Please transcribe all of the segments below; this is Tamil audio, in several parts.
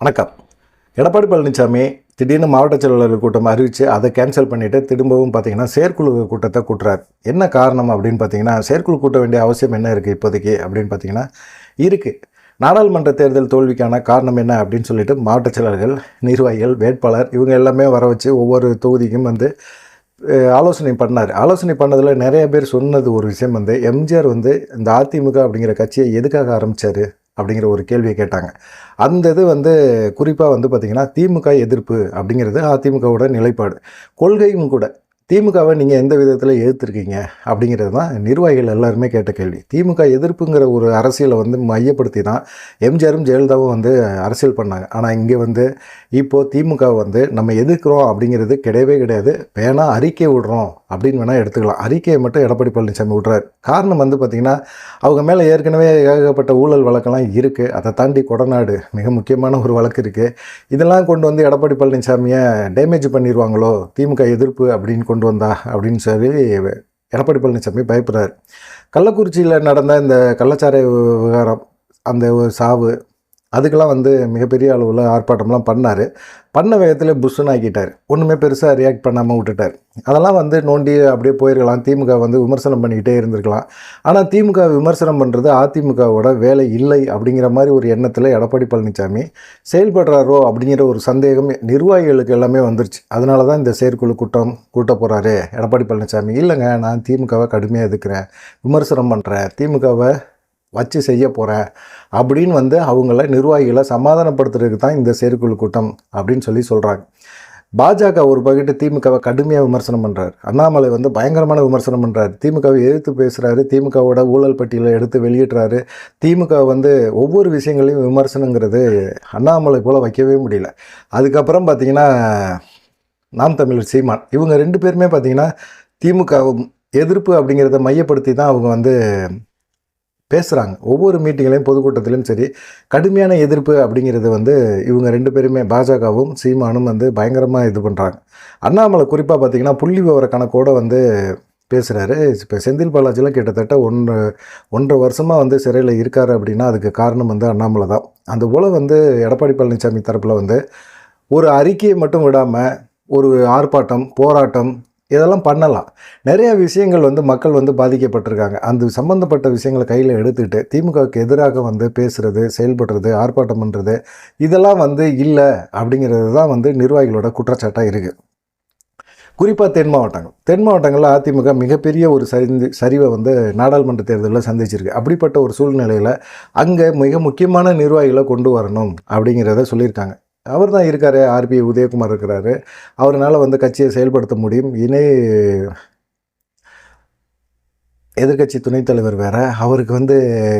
வணக்கம். எடப்பாடி பழனிசாமி திடீர்னு மாவட்ட செயலாளர் கூட்டம் அறிவித்து அதை கேன்சல் பண்ணிவிட்டு திரும்பவும் பார்த்தீங்கன்னா செயற்குழு கூட்டத்தை கூட்டுறார். என்ன காரணம் அப்படின்னு பார்த்தீங்கன்னா செயற்குழு கூட்ட வேண்டிய அவசியம் என்ன இருக்குது இப்போதைக்கு அப்படின்னு பார்த்தீங்கன்னா இருக்குது நாடாளுமன்ற தேர்தல் தோல்விக்கான காரணம் என்ன அப்படின்னு சொல்லிட்டு மாவட்ட செயலர்கள் நிர்வாகிகள் வேட்பாளர் இவங்க எல்லாமே வர வச்சு ஒவ்வொரு தொகுதிக்கும் வந்து ஆலோசனை பண்ணார். ஆலோசனை பண்ணதில் நிறைய பேர் சொன்னது ஒரு விஷயம் வந்து எம்ஜிஆர் வந்து இந்த அதிமுக அப்படிங்கிற கட்சியை எதுக்காக ஆரம்பித்தார் அப்படிங்கிற ஒரு கேள்வியை கேட்டாங்க. அந்த இது வந்து குறிப்பாக வந்து பார்த்திங்கன்னா திமுக எதிர்ப்பு அப்படிங்கிறது அதிமுகவோட நிலைப்பாடு. கொள்கையும் கூட திமுகவை நீங்கள் எந்த விதத்தில் எதிர்த்துருக்கீங்க அப்படிங்கிறது தான் நிர்வாகிகள் எல்லாருமே கேட்ட கேள்வி. திமுக எதிர்ப்புங்கிற ஒரு அரசியலை வந்து மையப்படுத்தி தான் எம்ஜிஆரும் ஜெயலலிதாவும் வந்து அரசியல் பண்ணாங்க. ஆனால் இங்கே வந்து இப்போது திமுக வந்து நம்ம எதிர்க்கிறோம் அப்படிங்கிறது கிடையவே கிடையாது. வேணால் அறிக்கை விடுறோம் அப்படின்னு வேணால் எடுத்துக்கலாம். அறிக்கையை மட்டும் எடப்பாடி பழனிசாமி விட்றாரு. காரணம் வந்து பார்த்திங்கன்னா அவங்க மேலே ஏற்கனவே ஏகப்பட்ட ஊழல் வழக்கெல்லாம் இருக்குது அதை தாண்டி கொடநாடு மிக முக்கியமான ஒரு வழக்கு இருக்குது இதெல்லாம் கொண்டு வந்து எடப்பாடி பழனிசாமியை டேமேஜ் பண்ணிடுவாங்களோ திமுக எதிர்ப்பு அப்படின்னு கொண்டு கொண்டு வந்தா அப்படின்னு சொல்லி எடப்பாடி பழனிசாமி பயப்படுறாரு. கள்ளக்குறிச்சியில் நடந்த இந்த கள்ளச்சாரை விவகாரம் அந்த ஒரு சாவு அதுக்கெல்லாம் வந்து மிகப்பெரிய அளவில் ஆர்ப்பாட்டம்லாம் பண்ணார். பண்ண வேகத்தில் புஷ்ஷுன்னு ஆக்கிட்டார். ஒன்றுமே பெருசாக ரியாக்ட் பண்ணாமல் விட்டுட்டார். அதெல்லாம் வந்து நோண்டி அப்படியே போயிருக்கலாம். திமுக வந்து விமர்சனம் பண்ணிக்கிட்டே இருந்திருக்கலாம். ஆனால் திமுக விமர்சனம் பண்ணுறது அதிமுகவோட வேலை இல்லை அப்படிங்கிற மாதிரி ஒரு எண்ணத்தில் எடப்பாடி பழனிசாமி செயல்படுறாரோ அப்படிங்கிற ஒரு சந்தேகம் நிர்வாகிகளுக்கு எல்லாமே வந்துருச்சு. அதனால தான் இந்த செயற்குழு கூட்டம் கூட்ட போகிறாரு எடப்பாடி பழனிசாமி இல்லைங்க நான் திமுகவை கடுமையாக எதுக்குறேன் விமர்சனம் பண்ணுறேன் திமுகவை வச்சு செய்ய போகிறேன் அப்படின்னு வந்து அவங்கள நிர்வாகிகளை சமாதானப்படுத்துறதுக்கு தான் இந்த செயற்குழு கூட்டம் அப்படின்னு சொல்லி சொல்கிறாங்க பாஜக ஒரு பகிட்டு திமுகவை கடுமையாக விமர்சனம் பண்ணுறாரு அண்ணாமலை வந்து பயங்கரமான விமர்சனம் பண்ணுறாரு திமுகவை எதிர்த்து பேசுகிறாரு திமுகவோட ஊழல் பட்டியலை எடுத்து வெளியிடுறாரு. திமுக வந்து ஒவ்வொரு விஷயங்களையும் விமர்சனங்கிறது அண்ணாமலை போல் வைக்கவே முடியல. அதுக்கப்புறம் பார்த்தீங்கன்னா நாம் தமிழர் சீமான். இவங்க ரெண்டு பேருமே பார்த்திங்கன்னா திமுக எதிர்ப்பு அப்படிங்கிறத மையப்படுத்தி தான் அவங்க வந்து பேசுகிறாங்க ஒவ்வொரு மீட்டிங்லையும் பொதுக்கூட்டத்திலையும் சரி கடுமையான எதிர்ப்பு அப்படிங்கிறது வந்து இவங்க ரெண்டு பேருமே பாஜகவும் சீமானும் வந்து பயங்கரமாக இது பண்ணுறாங்க அண்ணாமலை குறிப்பாக பார்த்தீங்கன்னா புள்ளி விவர கணக்கோடு வந்து பேசுகிறாரு இப்போ செந்தில் பாலாஜிலாம் கிட்டத்தட்ட ஒன்று ஒன்றரை வருஷமாக வந்து சிறையில் இருக்கார் அப்படின்னா அதுக்கு காரணம் வந்து அண்ணாமலை தான். அந்த போல் வந்து எடப்பாடி பழனிசாமி தரப்பில் வந்து ஒரு அறிக்கையை மட்டும் விடாமல் ஒரு ஆர்ப்பாட்டம் போராட்டம் இதெல்லாம் பண்ணலாம். நிறைய விஷயங்கள் வந்து மக்கள் வந்து பாதிக்கப்பட்டிருக்காங்க. அந்த சம்மந்தப்பட்ட விஷயங்களை கையில் எடுத்துக்கிட்டு திமுகவுக்கு எதிராக வந்து பேசுகிறது செயல்படுறது ஆர்ப்பாட்டம் பண்ணுறது இதெல்லாம் வந்து இல்லை அப்படிங்கிறது தான் வந்து நிர்வாகிகளோட குற்றச்சாட்டாக இருக்குது குறிப்பாக தென் மாவட்டங்கள். தென் மாவட்டங்களில் அதிமுக மிகப்பெரிய ஒரு சரிந்து சரிவை வந்து நாடாளுமன்ற தேர்தலில் சந்திச்சிருக்கு. அப்படிப்பட்ட ஒரு சூழ்நிலையில் அங்கே மிக முக்கியமான நிர்வாகிகளை கொண்டு வரணும் அப்படிங்கிறத சொல்லியிருக்காங்க. அவர் தான் இருக்கார் ஆர்பி உதயகுமார் இருக்கிறாரு. அவரால் வந்து கட்சியை செயல்படுத்த முடியும். இணை எதிர்க்கட்சி துணைத் தலைவர் வேறு. அவருக்கு வந்து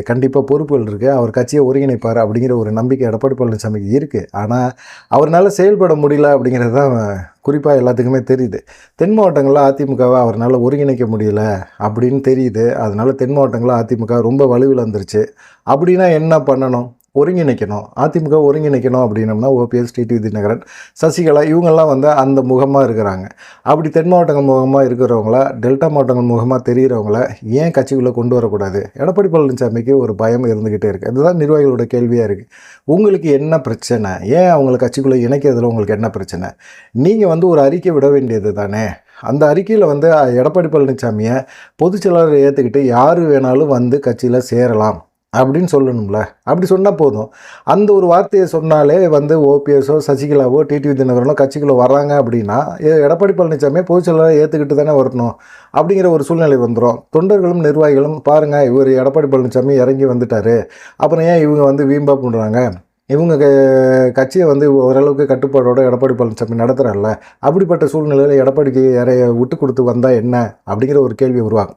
கண்டிப்பாக பொறுப்புகள் இருக்குது அவர் கட்சியை ஒருங்கிணைப்பார் அப்படிங்கிற ஒரு நம்பிக்கை எடப்பாடி பழனிசாமிக்கு இருக்குது ஆனால் அவரால் செயல்பட முடியல அப்படிங்கிறது தான் குறிப்பாக எல்லாத்துக்குமே தெரியுது. தென் மாவட்டங்களில் அதிமுகவை அவரால் ஒருங்கிணைக்க முடியல அப்படின்னு தெரியுது. அதனால தென் மாவட்டங்களில் அதிமுக ரொம்ப வலுவிழந்துருச்சு. அப்படின்னா என்ன பண்ணணும்? ஒருங்கிணைக்கணும். அதிமுக ஒருங்கிணைக்கணும் அப்படின்னம்னா ஓபிஎஸ் டிடி தினகரன் சசிகலா இவங்கெல்லாம் வந்து அந்த முகமாக இருக்கிறாங்க. அப்படி தென் மாவட்டங்கள் முகமாக இருக்கிறவங்கள டெல்டா மாவட்டங்கள் முகமாக தெரிகிறவங்கள ஏன் கட்சிக்குள்ளே கொண்டு வரக்கூடாது? எடப்பாடி பழனிசாமிக்கு ஒரு பயம் இருந்துக்கிட்டே இருக்குது அதுதான் நிர்வாகிகளோட கேள்வியாக இருக்குது உங்களுக்கு என்ன பிரச்சனை? ஏன் அவங்கள கட்சிக்குள்ளே இணைக்கிறதுல உங்களுக்கு என்ன பிரச்சனை? நீங்கள் வந்து ஒரு அறிக்கை விட வேண்டியது தானே? அந்த அறிக்கையில் வந்து எடப்பாடி பழனிசாமியை பொதுச் ஏற்றுக்கிட்டு யார் வேணாலும் வந்து கட்சியில் சேரலாம். அப்படின்னு சொல்லணும்ல. அப்படி சொன்னால் போதும். அந்த ஒரு வார்த்தையை சொன்னாலே வந்து ஓபிஎஸோ சசிகலாவோ டிடிவி தினகரனோ கட்சிக்குள்ளே வர்றாங்க அப்படின்னா எடப்பாடி பழனிசாமியை பொதுச்செயலாளரை ஏற்றுக்கிட்டு தானே வரணும் அப்படிங்கிற ஒரு சூழ்நிலை வந்துடும் தொண்டர்களும் நிர்வாகிகளும் பாருங்கள் இவர் எடப்பாடி பழனிசாமி இறங்கி வந்துட்டாரு. அப்புறம் ஏன் இவங்க வந்து வீம்பா பண்ணுறாங்க இவங்க க- கட்சியை வந்து ஓரளவுக்கு கட்டுப்பாடோட எடப்பாடி பழனிசாமி நடத்துகிறார்ல அப்படிப்பட்ட சூழ்நிலையில் எடப்பாடிக்கு யாரைய விட்டு கொடுத்து வந்தால் என்ன? அப்படிங்கிற ஒரு கேள்வி உருவாகும்.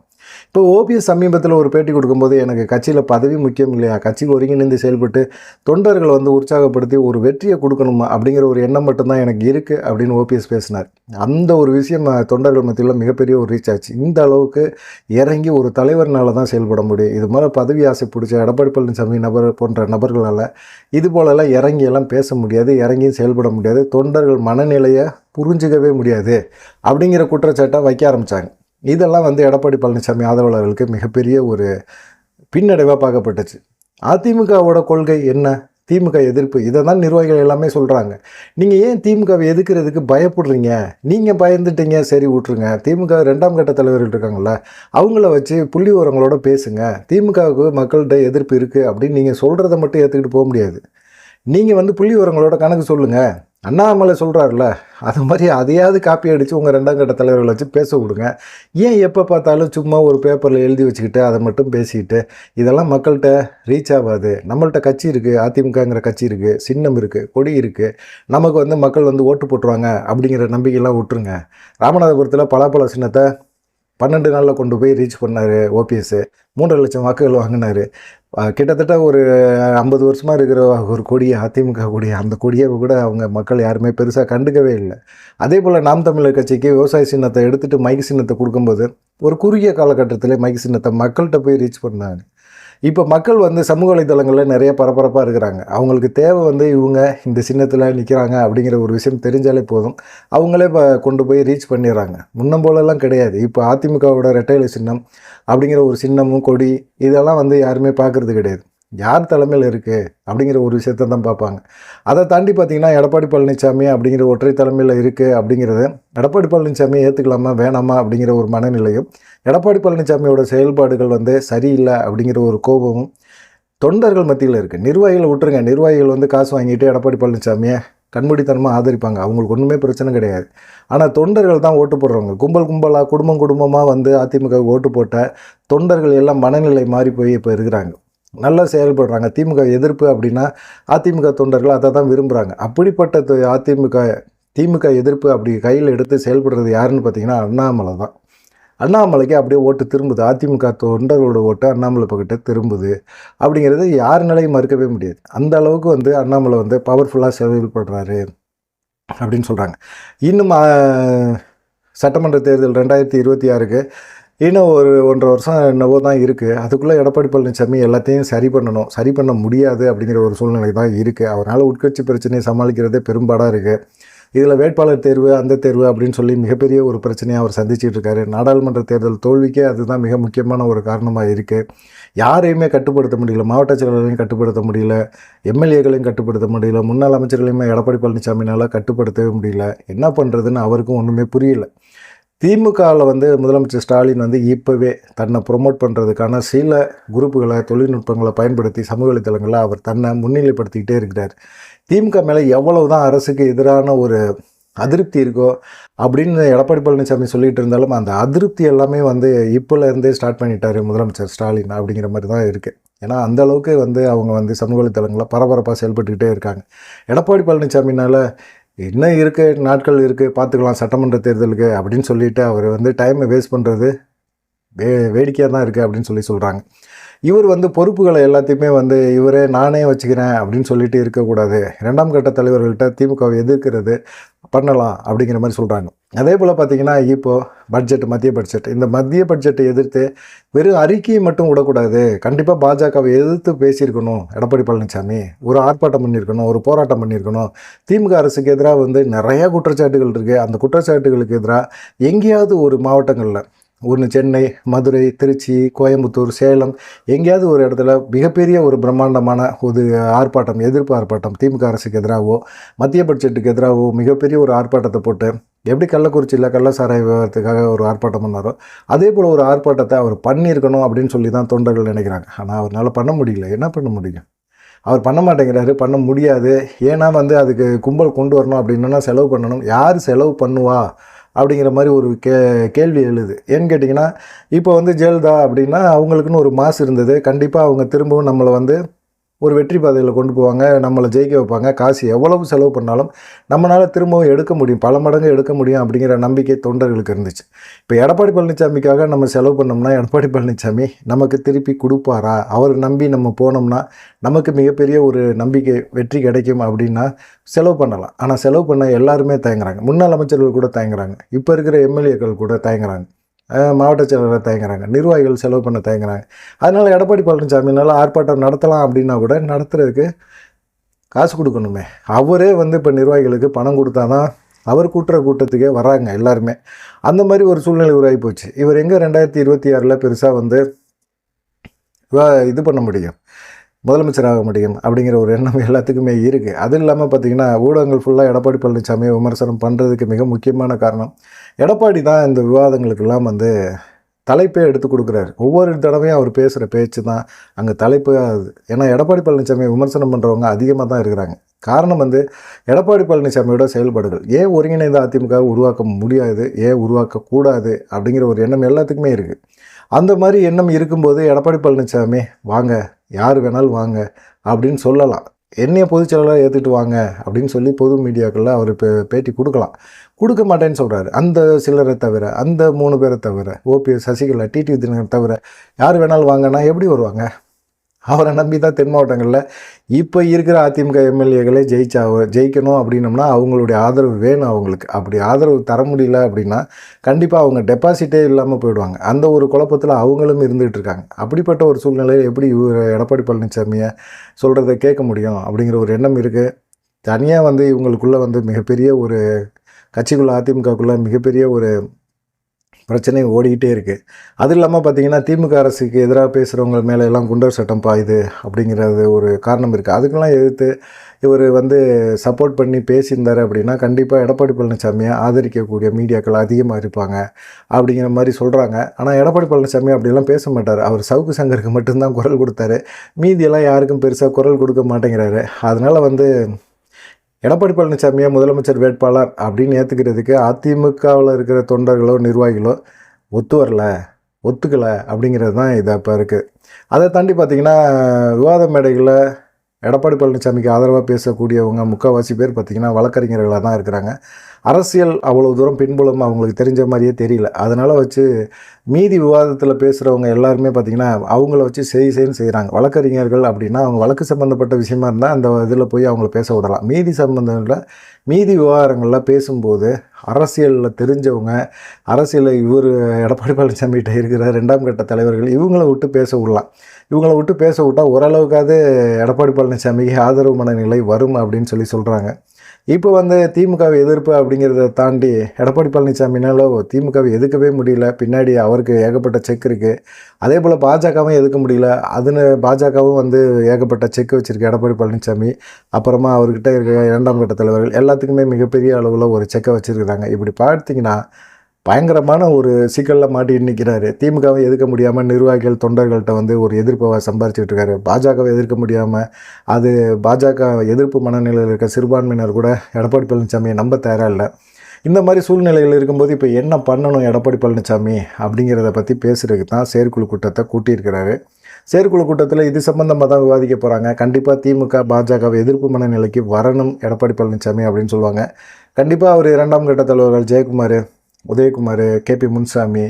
இப்போ ஓபிஎஸ் சமீபத்தில் ஒரு பேட்டி கொடுக்கும்போது எனக்கு கட்சியில் பதவி முக்கியம் இல்லையா? கட்சிக்கு ஒருங்கிணைந்து செயல்பட்டு தொண்டர்களை வந்து உற்சாகப்படுத்தி ஒரு வெற்றியை கொடுக்கணுமா அப்படிங்கிற ஒரு எண்ணம் மட்டும்தான் எனக்கு இருக்குது அப்படின்னு ஓபிஎஸ் பேசினார். அந்த ஒரு விஷயம் தொண்டர்கள் மத்தியில் மிகப்பெரிய ஒரு ரீச் ஆச்சு. இந்த அளவுக்கு இறங்கி ஒரு தலைவர்னால தான் செயல்பட முடியும். இது மாதிரி பதவி ஆசை பிடிச்ச எடப்பாடி பழனிசாமி நபர் போன்ற நபர்களால் இது போலெல்லாம் இறங்கி எல்லாம் பேச முடியாது இறங்கியும் செயல்பட முடியாது. தொண்டர்கள் மனநிலையை புரிஞ்சுக்கவே முடியாது அப்படிங்கிற குற்றச்சாட்டை வைக்க ஆரம்பித்தாங்க இதெல்லாம் வந்து எடப்பாடி பழனிசாமி ஆதரவாளர்களுக்கு மிகப்பெரிய ஒரு பின்னடைவாக பார்க்கப்பட்டுச்சு. அதிமுகவோட கொள்கை என்ன? திமுக எதிர்ப்பு. இதை தான் நிர்வாகிகள் எல்லாமே சொல்கிறாங்க நீங்கள் ஏன் திமுகவை எதிர்க்கிறதுக்கு பயப்படுறீங்க? நீங்கள் பயந்துட்டீங்க சரி விட்ருங்க திமுக ரெண்டாம் கட்ட தலைவர்கள் இருக்காங்கல்ல அவங்கள வச்சு புள்ளி உரங்களோட பேசுங்க. திமுகவுக்கு மக்கள்கிட்ட எதிர்ப்பு இருக்குது அப்படின்னு நீங்கள் சொல்கிறத மட்டும் ஏற்றுக்கிட்டு போக முடியாது. நீங்கள் வந்து புள்ளி உரங்களோட கணக்கு சொல்லுங்கள் அண்ணாமலை சொல்கிறாருல அது மாதிரி அதையாவது காப்பி அடித்து உங்கள் ரெண்டாம் கட்ட தலைவர்களை வச்சு பேச விடுங்க. ஏன் எப்போ பார்த்தாலும் சும்மா ஒரு பேப்பரில் எழுதி வச்சுக்கிட்டு அதை மட்டும் பேசிக்கிட்டு இதெல்லாம் மக்கள்கிட்ட ரீச் ஆகாது. நம்மள்கிட்ட கட்சி இருக்குது அதிமுகங்கிற கட்சி இருக்குது சின்னம் இருக்குது கொடி இருக்குது நமக்கு வந்து மக்கள் வந்து ஓட்டு போட்டுருவாங்க அப்படிங்கிற நம்பிக்கையெல்லாம் விட்டுருங்க. ராமநாதபுரத்தில் பலாப்பழ சின்னத்தை பன்னெண்டு நாளில் கொண்டு போய் ரீச் பண்ணார் ஓபிஎஸ் மூன்றரை லட்சம் வாக்குகள் வாங்கினார். கிட்டத்தட்ட ஒரு ஐம்பது வருஷமாக இருக்கிற ஒரு கொடியை அதிமுக கொடியை அந்த கொடியை கூட அவங்க மக்கள் யாருமே பெருசாக கண்டுக்கவே இல்லை. அதே போல் நாம் தமிழர் கட்சிக்கு விவசாய சின்னத்தை எடுத்துகிட்டு மைக் சின்னத்தை கொடுக்கும்போது ஒரு குறுகிய காலகட்டத்தில் மைக் சின்னத்தை மக்கள்கிட்ட போய் ரீச் பண்ணாங்க இப்போ மக்கள் வந்து சமூக வலைதளங்களில் நிறைய பரபரப்பாக இருக்கிறாங்க. அவங்களுக்கு தேவை வந்து இவங்க இந்த சின்னத்தில் நிற்கிறாங்க அப்படிங்கிற ஒரு விஷயம் தெரிஞ்சாலே போதும். அவங்களே இப்போ கொண்டு போய் ரீச் பண்ணிடுறாங்க. முன்னம் போலெல்லாம் கிடையாது. இப்போ அதிமுகவோட ரெட்டையில சின்னம் அப்படிங்கிற ஒரு சின்னமும் கொடி இதெல்லாம் வந்து யாருமே பார்க்குறது கிடையாது. யார் தலைமையில் இருக்குது அப்படிங்கிற ஒரு விஷயத்தை தான் பார்ப்பாங்க. அதை தாண்டி பார்த்தீங்கன்னா எடப்பாடி பழனிசாமி அப்படிங்கிற ஒற்றை தலைமையில் இருக்குது அப்படிங்கிறது எடப்பாடி பழனிசாமி ஏற்றுக்கலாமா வேணாமா அப்படிங்கிற ஒரு மனநிலையும் எடப்பாடி பழனிசாமியோட செயல்பாடுகள் வந்து சரியில்லை அப்படிங்கிற ஒரு கோபமும் தொண்டர்கள் மத்தியில் இருக்குது நிர்வாகிகளை விட்டுருங்க. நிர்வாகிகள் வந்து காசு வாங்கிட்டு எடப்பாடி பழனிசாமியை கண்மூடித்தனமாக ஆதரிப்பாங்க. அவங்களுக்கு ஒன்றுமே பிரச்சனை கிடையாது. ஆனால் தொண்டர்கள் தான் ஓட்டு போடுறவங்க. கும்பல் கும்பலாக குடும்பம் குடும்பமாக வந்து அதிமுக ஓட்டு போட்ட தொண்டர்கள் எல்லாம் மனநிலை மாறி போய் இப்போ இருக்கிறாங்க. நல்லா செயல்படுறாங்க. திமுக எதிர்ப்பு அப்படின்னா அதிமுக தொண்டர்கள் அதை தான் விரும்புகிறாங்க அப்படிப்பட்ட அதிமுக திமுக எதிர்ப்பு அப்படி கையில் எடுத்து செயல்படுறது யாருன்னு பார்த்தீங்கன்னா அண்ணாமலை தான். அண்ணாமலைக்கு அப்படியே ஓட்டு திரும்புது. அதிமுக தொண்டர்களோட ஓட்டு அண்ணாமலை பக்கிட்ட திரும்புது. அப்படிங்கிறது யாருனாலையும் மறுக்கவே முடியாது. அந்த அளவுக்கு வந்து அண்ணாமலை வந்து பவர்ஃபுல்லாக செயல்படுறாரு அப்படின்னு சொல்கிறாங்க இன்னும் சட்டமன்ற தேர்தல் ரெண்டாயிரத்தி இருபத்தி ஆறுக்கு இன்னும் ஒரு ஒன்றரை வருஷம் என்னவோ தான் இருக்குது அதுக்குள்ளே எடப்பாடி பழனிசாமி எல்லாத்தையும் சரி பண்ணணும். சரி பண்ண முடியாது அப்படிங்கிற ஒரு சூழ்நிலை தான் இருக்குது அவரால் உட்கட்சி பிரச்சனையை சமாளிக்கிறதே பெரும்பாடாக இருக்குது இதில் வேட்பாளர் தேர்வு அந்த தேர்வு அப்படின்னு சொல்லி மிகப்பெரிய ஒரு பிரச்சனையை அவர் சந்திச்சிட்டு இருக்காரு. நாடாளுமன்ற தேர்தல் தோல்விக்கே அதுதான் மிக முக்கியமான ஒரு காரணமாக இருக்குது யாரையுமே கட்டுப்படுத்த முடியல. மாவட்ட செயலாளரையும் கட்டுப்படுத்த முடியல. எம்எல்ஏக்களையும் கட்டுப்படுத்த முடியல. முன்னாள் அமைச்சர்களையுமே எடப்பாடி பழனிசாமினால் கட்டுப்படுத்தவே முடியல. என்ன பண்ணுறதுன்னு அவருக்கும் ஒன்றுமே புரியல. திமுகவில் வந்து முதலமைச்சர் ஸ்டாலின் வந்து இப்போவே தன்னை ப்ரொமோட் பண்ணுறதுக்கான சில குரூப்புகளை தொழில்நுட்பங்களை பயன்படுத்தி சமூக வலைத்தளங்களில் அவர் தன்னை முன்னிலைப்படுத்திக்கிட்டே இருக்கிறார். திமுக மேலே எவ்வளவு தான் அரசுக்கு எதிரான ஒரு அதிருப்தி இருக்கோ அப்படின்னு எடப்பாடி பழனிசாமி சொல்லிகிட்டு இருந்தாலும் அந்த அதிருப்தி எல்லாமே வந்து இப்போலேருந்தே ஸ்டார்ட் பண்ணிட்டாரு முதலமைச்சர் ஸ்டாலின் அப்படிங்கிற மாதிரி தான் இருக்குது ஏன்னா அந்த அளவுக்கு வந்து அவங்க வந்து சமூக வலைத்தளங்களில் பரபரப்பாக செயல்பட்டுக்கிட்டே இருக்காங்க. எடப்பாடி பழனிசாமினால் என்ன இருக்குது நாட்கள் இருக்குது பார்த்துக்கலாம் சட்டமன்ற தேர்தலுக்கு அப்படின்னு சொல்லிட்டு அவர் வந்து டைமை வேஸ்ட் பண்ணுறது வே வேடிக்கையாக தான் இருக்குது அப்படின்னு சொல்லி சொல்கிறாங்க இவர் வந்து பொறுப்புகளை எல்லாத்தையுமே வந்து இவரே நானே வச்சுக்கிறேன் அப்படின்னு சொல்லிட்டு இருக்கக்கூடாது. இரண்டாம் கட்ட தலைவர்கள்ட்ட திமுகவை எதிர்க்கிறது பண்ணலாம் அப்படிங்கிற மாதிரி சொல்கிறாங்க அதே போல் பார்த்தீங்கன்னா இப்போது பட்ஜெட் மத்திய பட்ஜெட். இந்த மத்திய பட்ஜெட்டை எதிர்த்து வெறும் அறிக்கையை மட்டும் விடக்கூடாது. கண்டிப்பாக பாஜகவை எதிர்த்து பேசியிருக்கணும் எடப்பாடி பழனிசாமி. ஒரு ஆர்ப்பாட்டம் பண்ணியிருக்கணும் ஒரு போராட்டம் பண்ணியிருக்கணும். திமுக அரசுக்கு எதிராக வந்து நிறையா குற்றச்சாட்டுகள் இருக்குது அந்த குற்றச்சாட்டுகளுக்கு எதிராக எங்கேயாவது ஒரு மாவட்டங்களில் ஒன்று சென்னை மதுரை திருச்சி கோயம்புத்தூர் சேலம் எங்கேயாவது ஒரு இடத்துல மிகப்பெரிய ஒரு பிரம்மாண்டமான ஒரு ஆர்ப்பாட்டம் எதிர்ப்பு ஆர்ப்பாட்டம் திமுக அரசுக்கு எதிராகவோ மத்திய பட்ஜெட்டுக்கு எதிராகவோ மிகப்பெரிய ஒரு ஆர்ப்பாட்டத்தை போட்டு எப்படி கள்ளக்குறிச்சியில் கள்ளசாராய விவகாரத்துக்காக ஒரு ஆர்ப்பாட்டம் பண்ணாரோ அதே போல் ஒரு ஆர்ப்பாட்டத்தை அவர் பண்ணியிருக்கணும் அப்படின்னு சொல்லி தான் தொண்டர்கள் நினைக்கிறாங்க. ஆனால் அவரால் பண்ண முடியல. என்ன பண்ண முடியும்? அவர் பண்ண மாட்டேங்கிறாரு பண்ண முடியாது. ஏன்னா வந்து அதுக்கு கும்பல் கொண்டு வரணும் அப்படின்னா செலவு பண்ணணும். யார் செலவு பண்ணுவா? அப்படிங்கிற மாதிரி ஒரு கே கேள்வி எழுது. ஏன்னு கேட்டிங்கன்னா இப்போ வந்து ஜெயலலிதா அப்படின்னா அவங்களுக்குன்னு ஒரு மாசு இருந்தது. கண்டிப்பாக அவங்க திரும்பவும் நம்மளை வந்து ஒரு வெற்றி பாதையில் கொண்டு போவாங்க நம்மளை ஜெயிக்க வைப்பாங்க. காசு எவ்வளவு செலவு பண்ணாலும் நம்மளால் திரும்பவும் எடுக்க முடியும். பல மடங்கு எடுக்க முடியும் அப்படிங்கிற நம்பிக்கை தொண்டர்களுக்கு இருந்துச்சு. இப்போ எடப்பாடி பழனிசாமிக்காக நம்ம செலவு பண்ணோம்னா எடப்பாடி பழனிசாமி நமக்கு திருப்பி கொடுப்பாரா? அவர் நம்பி நம்ம போனோம்னா நமக்கு மிகப்பெரிய ஒரு நம்பிக்கை வெற்றி கிடைக்கும் அப்படின்னா செலவு பண்ணலாம். ஆனால் செலவு பண்ண எல்லாருமே தயங்குறாங்க. முன்னாள் அமைச்சர்கள் கூட தயங்குறாங்க. இப்போ இருக்கிற எம்எல்ஏக்கள் கூட தயங்குறாங்க. மாவட்ட செயலாளர் தயங்குறாங்க. நிர்வாகிகள் செலவு பண்ண தயங்குறாங்க. அதனால் எடப்பாடி பழனிசாமினால் ஆர்ப்பாட்டம் நடத்தலாம் அப்படின்னா கூட நடத்துறதுக்கு காசு கொடுக்கணுமே. அவரே வந்து இப்போ நிர்வாகிகளுக்கு பணம் கொடுத்தா தான் அவர் கூட்டுற கூட்டத்துக்கே வராங்க எல்லாருமே. அந்த மாதிரி ஒரு சூழ்நிலை உருவாகி போச்சு. இவர் எங்கே ரெண்டாயிரத்தி இருபத்தி ஆறில் பெருசாக வந்து இது பண்ண முடியும். முதலமைச்சராக முடியும் அப்படிங்கிற ஒரு எண்ணம் எல்லாத்துக்குமே இருக்குது அது இல்லாமல் பார்த்தீங்கன்னா ஊடகங்கள் ஃபுல்லாக எடப்பாடி பழனிசாமியை விமர்சனம் பண்ணுறதுக்கு மிக முக்கியமான காரணம் எடப்பாடி தான் இந்த விவாதங்களுக்கெல்லாம் வந்து தலைப்பே எடுத்து கொடுக்குறாரு. ஒவ்வொரு தடவையும் அவர் பேசுகிற பேச்சு தான் அங்கே தலைப்பு. ஆகுது ஏன்னா எடப்பாடி பழனிசாமியை விமர்சனம் பண்ணுறவங்க அதிகமாக தான் இருக்கிறாங்க. காரணம் வந்து எடப்பாடி பழனிசாமியோட செயல்பாடுகள். ஏன் ஒருங்கிணைந்த அதிமுக உருவாக்க முடியாது? ஏன் உருவாக்கக்கூடாது அப்படிங்கிற ஒரு எண்ணம் எல்லாத்துக்குமே இருக்குது அந்த மாதிரி எண்ணம் இருக்கும்போது எடப்பாடி பழனிசாமி வாங்க யார் வேணாலும் வாங்க அப்படின்னு சொல்லலாம். என்னைய பொதுச் செயலாளராக ஏற்றுட்டு வாங்க அப்படின்னு சொல்லி பொது மீடியாக்களில் அவர் பே பேட்டி கொடுக்கலாம். கொடுக்க மாட்டேன்னு சொல்கிறாரு அந்த சிலரை தவிர அந்த மூணு பேரை தவிர ஓபிஎஸ் சசிகலா டிடி தினகர் தவிர யார் வேணாலும் வாங்கன்னா எப்படி வருவாங்க? அவரை நம்பி தான் தென் மாவட்டங்களில். இப்போ இருக்கிற அதிமுக எம்எல்ஏகளே ஜெயிச்சா ஜெயிக்கணும் அப்படின்னம்னா அவங்களுடைய ஆதரவு வேணும் அவங்களுக்கு. அப்படி ஆதரவு தர முடியல அப்படின்னா கண்டிப்பாக அவங்க டெபாசிட்டே இல்லாமல் போயிடுவாங்க. அந்த ஒரு குழப்பத்தில் அவங்களும் இருந்துகிட்டு இருக்காங்க. அப்படிப்பட்ட ஒரு சூழ்நிலையில் எப்படி எடப்பாடி பழனிசாமியை சொல்கிறத கேட்க முடியும் அப்படிங்கிற ஒரு எண்ணம் இருக்குது தனியாக வந்து இவங்களுக்குள்ளே வந்து மிகப்பெரிய ஒரு கட்சிக்குள்ளே அதிமுகக்குள்ளே மிகப்பெரிய ஒரு பிரச்சனை ஓடிக்கிட்டே இருக்குது அது இல்லாமல் பார்த்தீங்கன்னா திமுக அரசுக்கு எதிராக பேசுகிறவங்க மேலே எல்லாம் குண்டர் சட்டம் பாயுது அப்படிங்கிறது ஒரு காரணம் இருக்குது அதுக்கெல்லாம் எதிர்த்து இவர் வந்து சப்போர்ட் பண்ணி பேசியிருந்தார் அப்படின்னா கண்டிப்பாக எடப்பாடி பழனிசாமியை ஆதரிக்கக்கூடிய மீடியாக்கள் அதிகமாக இருப்பாங்க அப்படிங்கிற மாதிரி சொல்கிறாங்க ஆனால் எடப்பாடி பழனிசாமி அப்படிலாம் பேச மாட்டார். அவர் சவுக்கு சங்கருக்கு மட்டும்தான் குரல் கொடுத்தாரு. மீதியெல்லாம் யாருக்கும் பெருசாக குரல் கொடுக்க மாட்டேங்கிறாரு. அதனால் வந்து எடப்பாடி பழனிசாமியை முதலமைச்சர் வேட்பாளர் அப்படின்னு ஏற்றுக்கிறதுக்கு அதிமுகவில் இருக்கிற தொண்டர்களோ நிர்வாகிகளோ ஒத்து வரல ஒத்துக்கலை அப்படிங்கிறது தான் இதாக இப்போ இருக்குது அதை தாண்டி பார்த்திங்கன்னா விவாத மேடைகளில் எடப்பாடி பழனிசாமிக்கு ஆதரவாக பேசக்கூடியவங்க முக்கால்வாசி பேர் பார்த்திங்கன்னா வழக்கறிஞர்களாக தான் இருக்கிறாங்க. அரசியல் அவ்வளோ தூரம் பின்புலம் அவங்களுக்கு தெரிஞ்ச மாதிரியே தெரியல. அதனால் வச்சு மீதி விவாதத்தில் பேசுகிறவங்க எல்லாருமே பார்த்திங்கன்னா அவங்கள வச்சு செய் செய்ன்னு செய்கிறாங்க வழக்கறிஞர்கள் அப்படின்னா அவங்க வழக்கு சம்மந்தப்பட்ட விஷயமா இருந்தால் அந்த இதில் போய் அவங்கள பேச விடலாம். மீதி சம்மந்தங்களில் மீதி விவகாரங்களில் பேசும்போது அரசியலில் தெரிஞ்சவங்க அரசியலில் இவர் எடப்பாடி பழனிசாமிகிட்ட இருக்கிற ரெண்டாம் கட்ட தலைவர்கள் இவங்கள விட்டு பேச விடலாம். இவங்கள விட்டு பேச விட்டால் ஓரளவுக்காவது எடப்பாடி பழனிசாமிக்கு ஆதரவு மனநிலை வரும் அப்படின்னு சொல்லி சொல்கிறாங்க இப்போ வந்து திமுகவை எதிர்ப்பு அப்படிங்கிறத தாண்டி எடப்பாடி பழனிசாமினாலோ திமுகவை எதுக்கவே முடியல. பின்னாடி அவருக்கு ஏகப்பட்ட செக் இருக்குது அதே போல் பாஜகவும் எதுக்க முடியல. அதுன்னு பாஜகவும் வந்து ஏகப்பட்ட செக் வச்சுருக்கு எடப்பாடி பழனிசாமி. அப்புறமா அவர்கிட்ட இருக்க இரண்டாம் கட்ட தலைவர்கள் எல்லாத்துக்குமே மிகப்பெரிய அளவில் ஒரு செக்கை வச்சுருக்குறாங்க. இப்படி பார்த்தீங்கன்னா பயங்கரமான ஒரு சிக்கலில் மாட்டிட்டு நிற்கிறாரு திமுகவை எதிர்க்க முடியாமல் நிர்வாகிகள் தொண்டர்கள்ட்ட வந்து ஒரு எதிர்ப்பை சம்பாரிச்சுட்டு இருக்காரு. பாஜகவை எதிர்க்க முடியாமல் அது பாஜக எதிர்ப்பு மனநிலையில் இருக்க சிறுபான்மையினர் கூட எடப்பாடி பழனிசாமியை நம்ப தயாராக இல்லை. இந்த மாதிரி சூழ்நிலைகள் இருக்கும்போது இப்போ என்ன பண்ணணும் எடப்பாடி பழனிசாமி அப்படிங்கிறத பற்றி பேசுகிறதுக்கு தான் செயற்குழு கூட்டத்தை கூட்டியிருக்கிறாரு. செயற்குழு கூட்டத்தில் இது சம்பந்தமாக தான் விவாதிக்க போகிறாங்க கண்டிப்பாக திமுக பாஜகவை எதிர்ப்பு மனநிலைக்கு வரணும் எடப்பாடி பழனிசாமி அப்படின்னு சொல்லுவாங்க. கண்டிப்பாக அவர் இரண்டாம் கட்ட தலைவர்கள் Jayakumar Udhayakumar K P Munusamy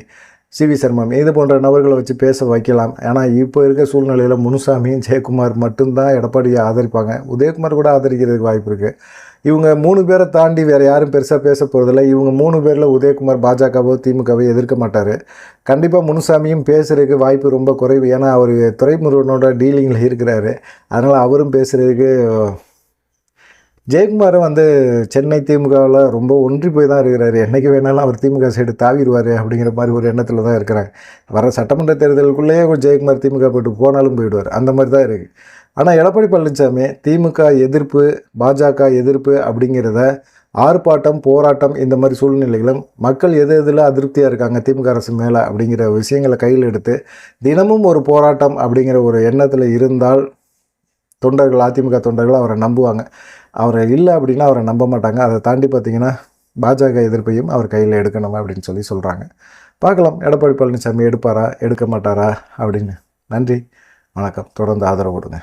C V Sharma இது போன்ற நபர்களை வச்சு பேச வைக்கலாம். ஏன்னா இப்போ இருக்க சூழ்நிலையில் முனுசாமியும் ஜெயக்குமார் மட்டும்தான் எடப்பாடியை ஆதரிப்பாங்க. உதயகுமார் கூட ஆதரிக்கிறதுக்கு வாய்ப்பு இருக்குது இவங்க மூணு பேரை தாண்டி வேறு யாரும் பெருசாக பேச போகிறதில்ல இவங்க மூணு பேரில் உதயகுமார் பாஜகவோ திமுகவோ எதிர்க்க மாட்டார். கண்டிப்பாக முனுசாமியும் பேசுகிறதுக்கு வாய்ப்பு ரொம்ப குறைவு. ஏன்னா அவர் துறைமுருகனோட டீலிங்கில் இருக்கிறாரு. அதனால் அவரும் பேசுகிறதுக்கு ஜெயக்குமாரும் வந்து சென்னை திமுகவில் ரொம்ப ஒன்றி போய் தான் இருக்கிறாரு. என்றைக்கு வேணாலும் அவர் திமுக சைடு தாவிடுவார் அப்படிங்கிற மாதிரி ஒரு எண்ணத்தில் தான் இருக்கிறாங்க வர சட்டமன்ற தேர்தலுக்குள்ளேயே ஜெயக்குமார் திமுக போய்ட்டு போனாலும் போயிடுவார். அந்த மாதிரி தான் இருக்குது ஆனால் எடப்பாடி பழனிசாமி திமுக எதிர்ப்பு பாஜக எதிர்ப்பு அப்படிங்கிறத ஆர்ப்பாட்டம் போராட்டம் இந்த மாதிரி சூழ்நிலைகளும் மக்கள் எது எதில் அதிருப்தியாக இருக்காங்க திமுக அரசு மேலே அப்படிங்கிற விஷயங்களை கையில் எடுத்து தினமும் ஒரு போராட்டம் அப்படிங்கிற ஒரு எண்ணத்தில் இருந்தால் தொண்டர்கள் அதிமுக தொண்டர்கள் அவரை நம்புவாங்க. அவர் இல்லை அப்படின்னா அவரை நம்ப மாட்டாங்க. அதை தாண்டி பார்த்தீங்கன்னா பாஜக எதிர்ப்பையும் அவர் கையில் எடுக்கணும் அப்படின்னு சொல்லி சொல்கிறாங்க பார்க்கலாம். எடப்பாடி பழனிசாமி எடுப்பாரா? எடுக்க மாட்டாரா? அப்படின்னு. நன்றி. வணக்கம். தொடர்ந்து ஆதரவு கொடுங்க